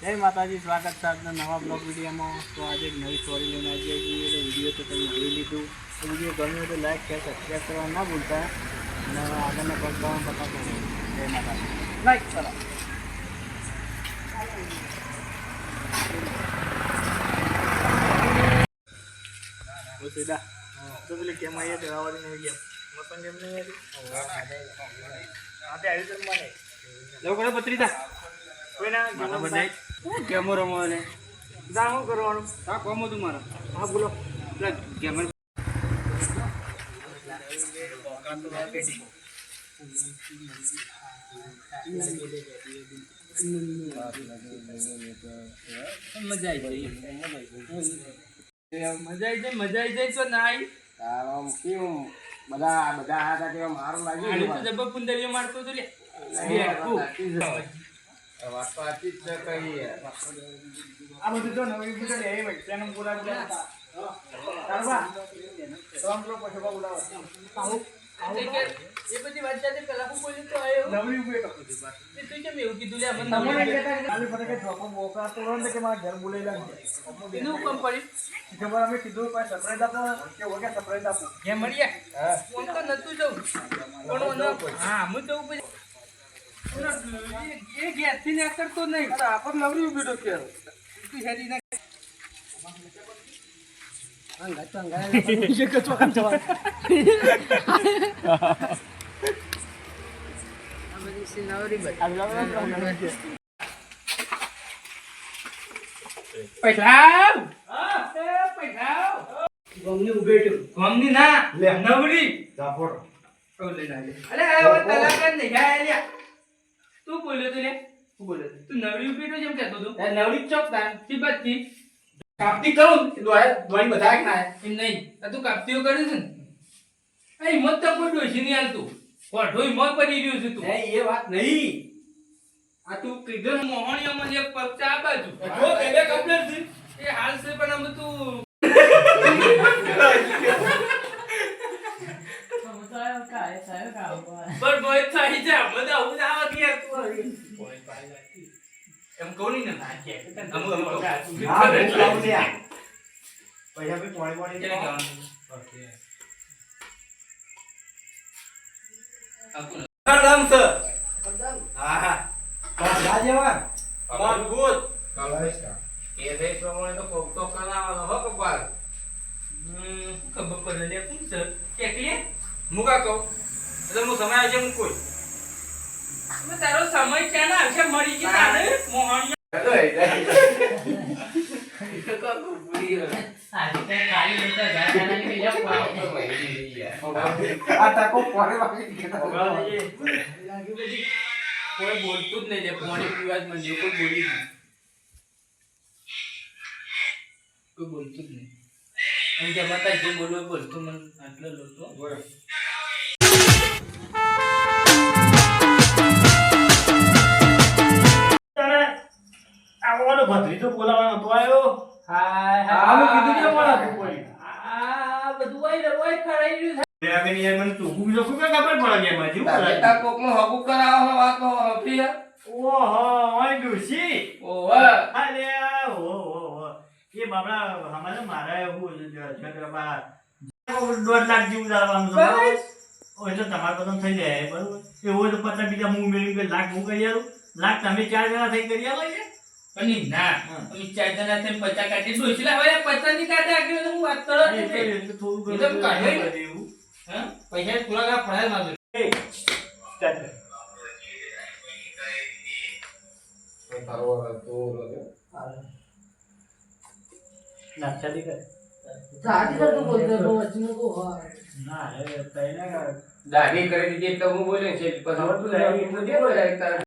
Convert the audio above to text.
જય માતાજી સ્વાગત છે આજના નવા બ્લોગ વિડીયોમાં. તો આજે એક નવી સ્ટોરી લઈને આવી જઈએ એટલે વીડિયો તો તમે જોઈ લીધું. તો વીડિયો ગમ્યો તો લાઈક શેર સબસ્ક્રાઈબ કરવા ના ભૂલતા. અને આગળના પગલામાં રહો જય માતાજી. લાઈક કરો. સીધા. તો પેલી કેમ આવીએ તેરાવાળી નહીં મતન ગેમ નહીં આવી? તે આવી તો મને કરે કોઈ ના મારા ગેમો રમો ને શું કરવાનું? હા કોમો તું મારો. હા બોલો. મજા આવી જાય મજા આવી જાય મજા આવી જાય તો ના આવી આમ કેવું? બધા બધા હતા તેવા મારું આને તો લાગ્યું જબર કુંદરીઓ મારતો તો લે જ જો કેમ એવું કીધું બોકા તો મારા ઘર બોલાઈ લાગે એનું હુકમ પડી ખબર અમે કીધું કોઈ સરપ્રાઈઝ આપો કે ઓકે સરપ્રાઈઝ આપો કે મળ્યા ફોન તો નતું જવું પણ હા. હું જવું પછી એ ઘેરથી ના કરતો નહીં. આપણ નવરી ઊભી કે હેરી ના. નવરી. હવે તલાક નહીં. તું બોલ્યો તું લે. તું બોલ્યો તું. નવરી ઊભી જેમ કહેતો તું નવરી ચોક તાર તી બત્તી કાપતી કરું? દોડી બધા ના? એમ નહીં. આ તું કાપતીઓ કર્યું છે ને? એ મત તો કોઈ ડોશી નહીં હાલતું. કોઠોય મત પડી રહ્યું છે તું. એ વાત નહીં. આ તું કીધું મોહણીઓમાં એક પગચા આ બાજુ. જો પેલે કમ્પ્લેટ છે. એ હાલ છે પણ આમ તું પણ બોય થઈ જા બધા હું આવા કે તું એમ કહું ને ના કે અમુ અમુ હા ભૂખ લાવું છે. પૈસા બી પોણી પોણી કેને કહેવાનું? આપું ને. કરદમ છે? હા હા. જા જેવા મજબૂત એ રે પ્રમાણે તો કોક તો કરાવવાનો હો કપાલ હમ, લે એકલી મુકા કહું? એટલે હું સમય આવશે હું કોઈ હવે તારો સમય ક્યાં ના આવશે? મળી ગઈ તારે. મોહણીયા કોઈ બોલતું જ નહીં પાણી પીવા જ મંડ્યું કોઈ બોલી નહીં. કોઈ બોલતું જ નહીં. એમ કે માતા જે બોલવું એ બોલતું મને આટલો લોટો આવવાનો ભત્રીજો બોલાવાનો તો આવ્યો હાય આમે કીધું કે મળા કોઈ આ બધું આઈ રહ્યું આઈ ખરાઈ રહ્યું બે બે ની યાર મને તો હું બીજો કોઈ ખબર પડે કે માજી તારે તાર કોકનું હગું કરાવો વાત હો હફી ઓહો ઓય ડુસી અરે ઓહો. એ બાબડા હમારે મારા એવું દોઢ લાખ જેવું લાવવાનું છે બરાબર? ઓ એટલે તમારે બધું થઈ જાય બરોબર? એવું તો પચાસ બીજા હું મેળવી કે લાખ હું કરી આલું. લાખ તમે ચાર જણા થઈ કરી આલો છે ના હા. ચાર જણા થઈને પચાસ કાઢી ડોસી લાવે પચાસની કાઢે આગળ હું વાત કરો થોડું કાઢે એવું. પૈસા થોડા ઘણા પડાય ચાલી. ના એ તઈને દાઢી કરી દીધી એટલે હું બોલ્યો છે પછી